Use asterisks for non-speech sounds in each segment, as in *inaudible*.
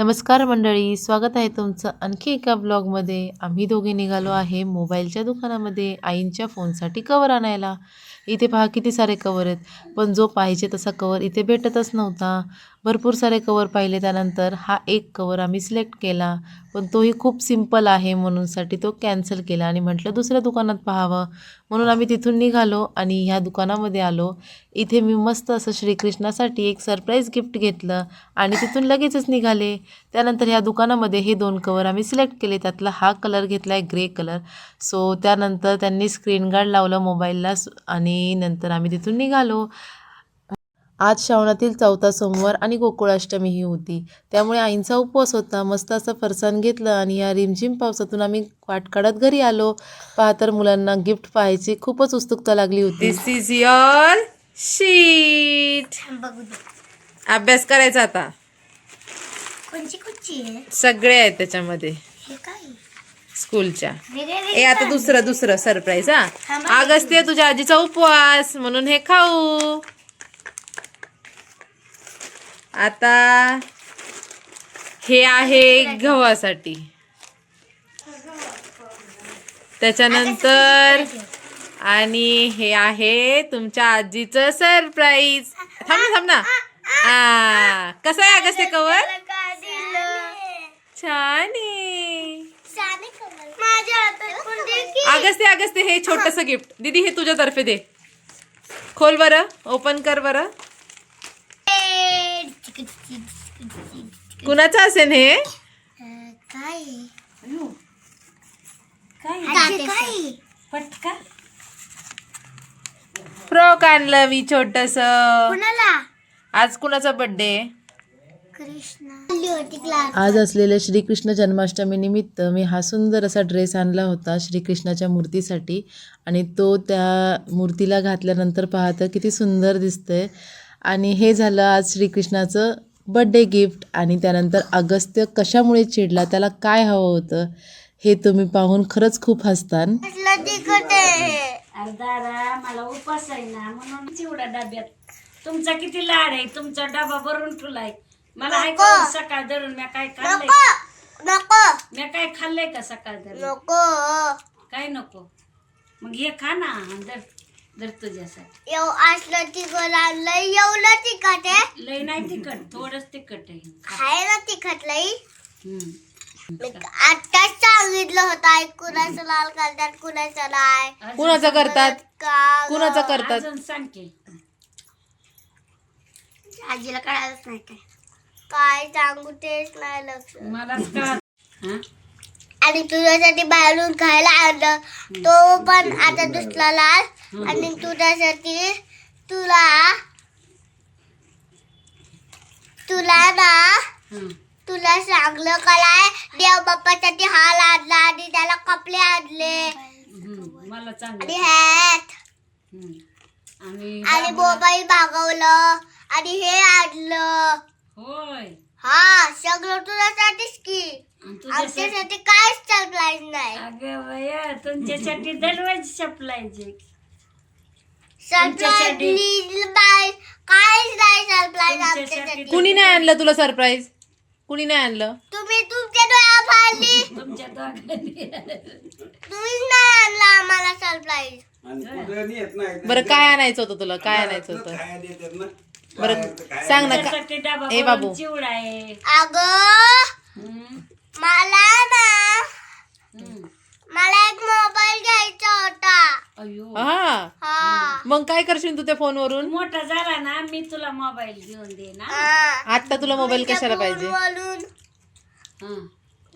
नमस्कार मंडळी स्वागत आहे तुमचं आणखी एका ब्लॉगमध्ये. आम्ही दोघे निघालो आहे मोबाईलच्या दुकानामध्ये आईंच्या फोनसाठी कवर आणायला. इथे पहा किती सारे कवर आहेत. पण जो पाहिजे तसा कवर इथे भेटतच नव्हता. भरपूर सारे कवर पाहिले त्यानंतर हा एक कवर आम्ही सिलेक्ट केला. पण तोही खूप सिंपल आहे म्हणूनसाठी तो कॅन्सल केला आणि म्हटलं दुसऱ्या दुकानात पाहावं. म्हणून आम्ही तिथून निघालो आणि ह्या दुकानामध्ये आलो. इथे मी मस्त असं श्रीकृष्णासाठी एक सरप्राईज गिफ्ट घेतलं आणि तिथून लगेचच निघाले. त्यानंतर ह्या दुकानामध्ये हे दोन कवर आम्ही सिलेक्ट केले. त्यातला हा कलर घेतला आहे ग्रे कलर सो त्यानंतर त्यांनी स्क्रीन गार्ड लावलं मोबाईलला आणि आणि नंतर आम्ही तिथून निघालो. आज श्रावणातील चौथा सोमवार आणि गोकुळाष्टमी ही होती. त्यामुळे आईंचा उपवास होता. मस्त असं फरसाण घेतलं आणि या रिमझिम पावसातून आम्ही वाट काढत घरी आलो. पहा तर मुलांना गिफ्ट पाहायची खूपच उत्सुकता लागली होती. दिस इज युअर शीट अभ्यास करायचा आता. कोणची कोणची? आहे सगळे आहेत त्याच्यामध्ये. स्कूलच्या. ए आता दुसरं दुसरं सरप्राईज हा. अगस्त्य तुझ्या आजीचा उपवास म्हणून हे खाऊ. आता हे आहे गव्हासाठी. त्याच्यानंतर आणि हे आहे तुमच्या आजीचं सरप्राईज थांब ना थांब ना. आ कसं आहे अगस्त्य कवर छान आहे माझ्या हातात पण दे की. अगस्ते अगस्ते हे छोटस गिफ्ट दीदी हे तुझ्यातर्फे दे. खोल बरं ओपन कर बरं. कुणाचं असेल हे? काय? फ्रॉक आणलं मी छोटस. आज कुणाचा बर्थडे कृष्णा आली होती क्लास आज असलेल्या श्रीकृष्ण जन्माष्टमी निमित्त मी हा सुंदर असा ड्रेस आणला होता श्रीकृष्णाच्या मूर्तीसाठी. आणि तो त्या मूर्तीला घातल्यानंतर पाहतं किती सुंदर दिसतंय. आणि हे झालं आज श्रीकृष्णाचं बड्डे गिफ्ट आणि त्यानंतर अगस्त्य कशामुळे चिडला त्याला काय हवं होतं हे तुम्ही पाहून खरंच खूप हसतान. म्हटलं तिखट आहे? अर्धारा मला उपास आहे ना म्हणून चिवडा डब्यात. तुमचा किती लाड आहे तुमचा डबा भरून ठेवलाय. मला नको. सकाळ धरून? मी काय खाल्लंय नको. नको. मी काय खाल्लंय का सकाळ धरून? नको. काय नको? मग हे खा ना धर. धर तुझ्यासाठी. एव असलं तिखट आणलं एवढं तिखट आहे. लय नाही तिखट थोडंच तिखट आहे. खाय ना तिखट लई? हम्म. मी आताच सांगितलं होतं आई कुणाचं लाल करतात कुणाचं नाही. अजून कुणाचं करतात? का? कुणाचं करतात? अजून सांग की. आजीला कळालंच नाही काय. काय सांगू तेच नाही लक्ष. मलाच हा? आणि तुझ्यासाठी बाहेरून खायला आणलं. तो पण आता दुसरा लाल. आणि तुझ्यासाठी तुला तुला ना हं. तुला सांगलं काय देव बाप्पासाठी हाल आणला आणि त्याला कपडे आणले. हं. मला आणि चांगलं हॅट हं. आणि आणि मोबाईल मागवलं. आणि हे आणलं. होय. हा सगळं तुझ्यासाठीच की. आणि तुझ्यासाठी आमच्यासाठी काहीच सरप्राईज नाही. अगं तुमच्यासाठी दरवाज शपलायचे सरप्राईज प्लीज बाय काहीच नाही सरप्राईज तुमच्यासाठी आमच्यासाठी. कुणी नाही आणलं तुला सरप्राईज कुणी नाही आणलं? तुम्ही तुमच्या डोळ्या फाडली तुमच्या दोघांनी. तुम्हीच नाही आणला आम्हाला सरप्राईज आणि कुठं नेत नाही. बरं काय आणायचं होतं तुला? काय आणायचं होतं? खाया देतात ना बरं सांग ना का डबा ए भरून बाबू. चिवडा आहे. अगं. मला ना. मला एक मोबाईल घ्यायचा होता. अयो हा. हा. मग काय करशील तू त्या फोनवरून? मोठा झाला ना मी तुला मोबाईल घेऊन दे ना. हा. आता तुला मोबाईल कशाला पाहिजे? फोनवरून हं.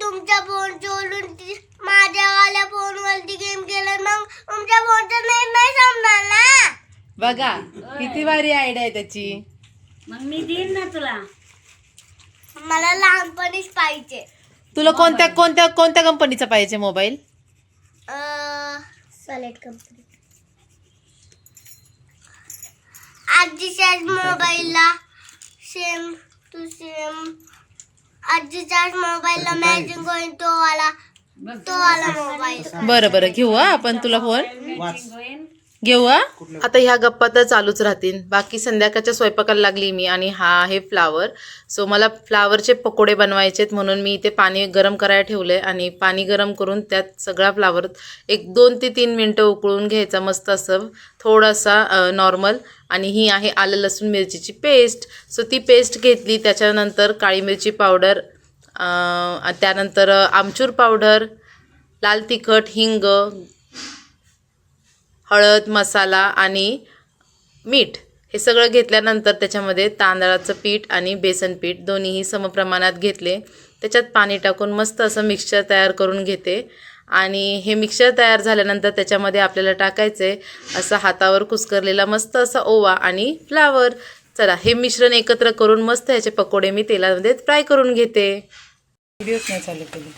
तुमच्या फोन जोडून ती- माझ्यावाल्या फोनवरती गेम केलं मग तुमच्या फोनचा नाही समजणार ना. बघा किती भारी आयडिया आहे त्याची. मग मी देईन ना तुला. मला लहानपणीच पाहिजे. तुला कोणत्या कोणत्या कोणत्या कंपनीचा पाहिजे मोबाईल सलेट कंपनी आजीच्याच मोबाईलला सेम टू सेम आजीच्याच मोबाईलला मॅचिंग होईल तो वाला तो वाला मोबाईल बरं बरं. घेऊ हा आपण तुला फोन घेऊ? आता ह्या गप्पा तर चालूच राहतील. बाकी संध्याकाळच्या स्वयंपाकाला लागली मी आणि हा आहे फ्लावर. सो मला फ्लावरचे पकोडे बनवायचेत म्हणून मी इथे पाणी गरम करायला ठेवले आणि पाणी गरम करून त्यात सगळा फ्लावर एक दोन ते तीन मिनटं उकळून घ्यायचा मस्त असं थोडासा नॉर्मल आणि ही आहे आलं लसूण मिरचीची पेस्ट सो ती पेस्ट घेतली. त्याच्यानंतर काळी मिरची पावडर अं, त्यानंतर आमचूर पावडर लाल तिखट हिंग हळद मसाला आणि मीठ हे सगळं घेतल्यानंतर त्याच्यामध्ये तांदळाचं पीठ आणि बेसन पीठ दोन्हीही समप्रमाणात घेतले. त्याच्यात पाणी टाकून मस्त असं मिक्सचर तयार करून घेते. आणि हे मिक्सचर तयार झाल्यानंतर त्याच्यामध्ये आपल्याला टाकायचं आहे असं हातावर कुस्करलेला मस्त असा ओवा आणि फ्लावर चला हे मिश्रण एकत्र करून मस्त ह्याचे पकोडे मी तेलामध्ये फ्राय करून घेते. व्हिडिओच नाही चालू केली.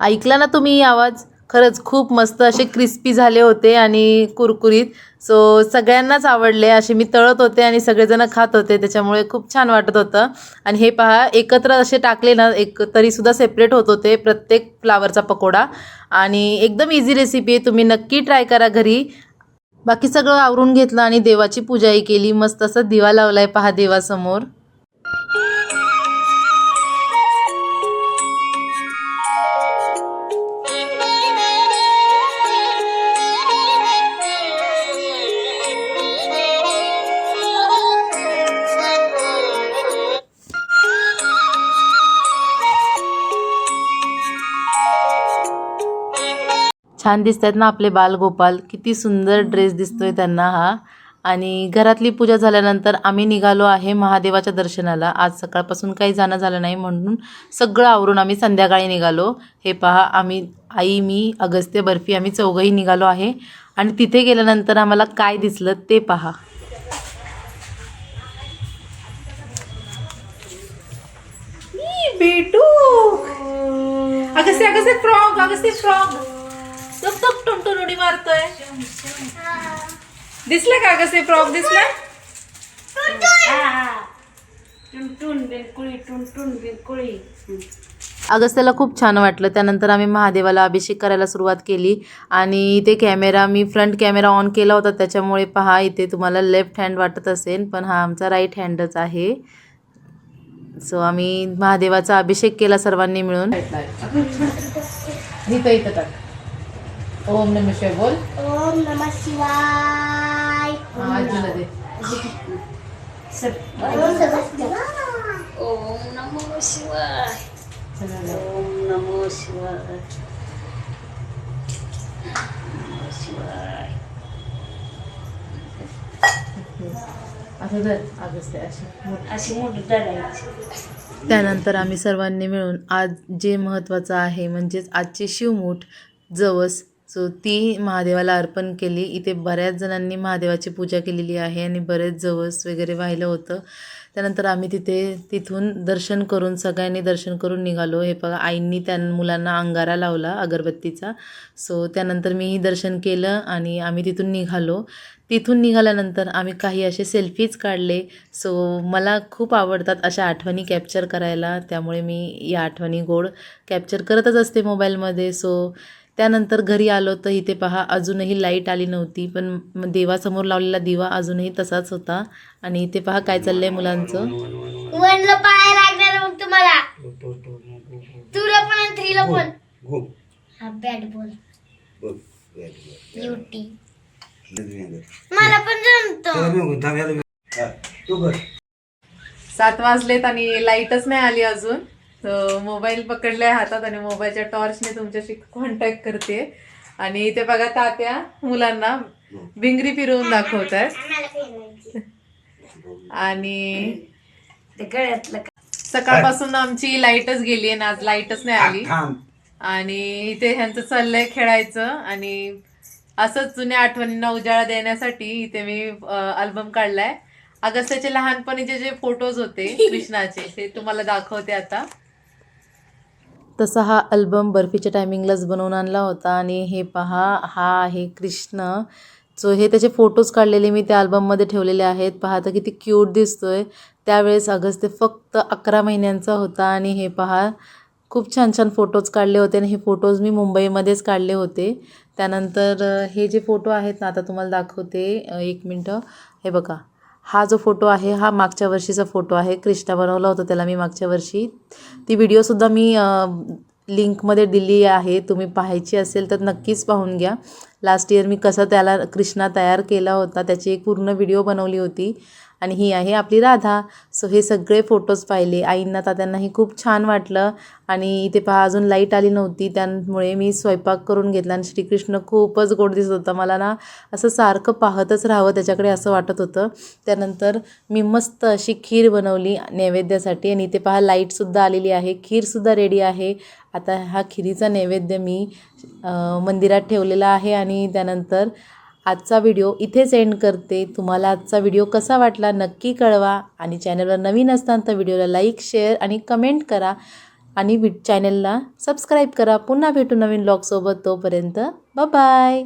ऐकला ना तुम्ही आवाज? खरंच खूप मस्त असे क्रिस्पी झाले होते आणि कुरकुरीत. सो सगळ्यांनाच आवडले असे मी तळत होते आणि सगळेजण खात होते त्याच्यामुळे खूप छान वाटत होतं. आणि हे पहा एकत्र असे टाकले ना एक तरीसुद्धा सेपरेट होत होते प्रत्येक फ्लावरचा पकोडा. आणि एकदम इझी रेसिपी आहे तुम्ही नक्की ट्राय करा घरी. बाकी सगळं आवरून घेतलं आणि देवाची पूजाही केली मस्त असं दिवा लावला आहे पहा देवासमोर. छान दिसत आहेत ना आपले बालगोपाल. किती सुंदर ड्रेस दिसतोय त्यांना हा. आणि घरातली पूजा झाल्यानंतर आम्ही निघालो आहे महादेवाच्या दर्शनाला. आज सकाळपासून काही जाणं झालं नाही म्हणून सगळं आवरून आम्ही संध्याकाळी निघालो. हे पहा आम्ही आई मी अगस्त्य बर्फी आम्ही चौघही निघालो आहे. आणि तिथे गेल्यानंतर आम्हाला काय दिसलं ते पहा. बेटू! अगस्त्य अगस्त्य फ्रॉग अगस्त्य फ्रॉग उडी मारतोय? दिसलं का अगस्त्य फ्रॉग दिसला? अगस्त्याला खूप छान वाटलं. त्यानंतर आम्ही महादेवाला अभिषेक करायला सुरुवात केली. आणि इथे कॅमेरा मी फ्रंट कॅमेरा ऑन केला होता. त्याच्यामुळे पहा इथे तुम्हाला लेफ्ट हँड वाटत असेल पण हा आमचा राईट हँडच आहे. सो आम्ही महादेवाचा अभिषेक केला सर्वांनी मिळून. ओम नम शिवाय बोल. ओम नमः शिवाय. ओम नमः शिवाय ओम नमो शिवाय. ओम नमो शिवाय. नमो शिवाय. अशी मोठी धरायची. त्यानंतर आम्ही सर्वांनी मिळून आज जे महत्त्वाचं आहे म्हणजेच आजची शिवमूठ जवस सो ती महादेवाला अर्पण केली. इथे बऱ्याच जणांनी महादेवाची पूजा केलेली आहे आणि बरेच जवस वगैरे वाहिलं होतं. त्यानंतर आम्ही तिथे तिथून दर्शन करून सगळ्यांनी दर्शन करून निघालो. हे बघा आईंनी त्या मुलांना अंगारा लावला अगरबत्तीचा. सो त्यानंतर मीही दर्शन केलं आणि आम्ही तिथून निघालो. तिथून निघाल्यानंतर आम्ही काही असे सेल्फीज काढले. सो मला खूप आवडतात अशा आठवणी कॅप्चर करायला. त्यामुळे मी या आठवणी गोड कॅप्चर करतच असते मोबाईलमध्ये सो त्यानंतर घरी आलो तर इथे पहा अजूनही लाइट आली नव्हती पण देवासमोर लावलेला दिवा अजूनही तसाच होता. आणि इथे पहा काय चाललंय मुलांचं. वनला लागणार मग तुम्हाला. तुला पण आणि थ्रीला पण. हा बॅट बॉल. मला पण जमतो. हा, सात वाजलेत आणि लाईटच नाही आली अजून. तर मोबाईल पकडलाय हातात आणि मोबाईलच्या टॉर्चने तुमच्याशी कॉन्टॅक्ट करते. आणि इथे बघा तात्या मुलांना भिंगरी फिरवून दाखवत आहेत आणि ते गळ्यातलं का- सकाळपासून आमची लाईटच गेली आणि आज लाईटच नाही आली. आणि इथे ह्यांचं चाललंय खेळायचं आणि असंच जुन्या आठवणींना उजाळा देण्यासाठी इथे मी अल्बम काढलाय. अगस्त्याचे लहानपणीचे जे फोटोज होते *laughs* कृष्णाचे ते तुम्हाला दाखवते आता. तसा हा अल्बम बर्फीच्या टायमिंगलाच बनवून आणला होता. आणि हे पहा हा आहे कृष्ण. सो हे त्याचे फोटोज काढलेले मी त्या अल्बममध्ये ठेवलेले आहेत. पाहता किती क्यूट दिसतोय. त्यावेळेस अगस्त ते फक्त अकरा महिन्यांचा होता. आणि हे पहा खूप छान छान फोटोज काढले होते. आणि हे फोटोज मी मुंबईमध्येच काढले होते. त्यानंतर हे जे फोटो आहेत ना आता तुम्हाला दाखवते. एक मिनटं. हे बघा. हा जो फोटो आहे हा मागच्या वर्षीचा फोटो आहे. कृष्णा बनवला होता त्याला मी मागच्या वर्षी. ती व्हिडिओसुद्धा मी लिंकमध्ये दिली आहे. तुम्ही पाहायची असेल तर नक्कीच पाहून घ्या. लास्ट इयर मी कसं त्याला कृष्णा तयार केला होता त्याची एक पूर्ण व्हिडिओ बनवली होती. आणि ही आहे आपली राधा. सो हे सगळे फोटोज पाहिले. आईंना तात्यांनाही खूप छान वाटलं. आणि इथे पहा अजून लाइट आली नव्हती. त्यामुळे मी स्वयंपाक करून घेतला आणि श्रीकृष्ण खूपच गोड दिसत होता. मला ना असं सारखं पाहतच राहावं त्याच्याकडे असं वाटत होतं. त्यानंतर मी मस्त अशी खीर बनवली नैवेद्यासाठी. आणि इथे पहा लाईटसुद्धा आलेली आहे. खीरसुद्धा रेडी आहे. आता हा खिरीचा नैवेद्य मी मंदिरात ठेवलेला आहे. आणि त्यानंतर आजचा व्हिडिओ इथेच एंड करते. तुम्हाला आजचा व्हिडिओ कसा वाटला नक्की कळवा. आणि चॅनलवर नवीन असताना तर व्हिडिओला लाईक शेअर आणि कमेंट करा. आणि वि चॅनलला सबस्क्राईब करा. पुन्हा भेटू नवीन ब्लॉगसोबत तोपर्यंत बाय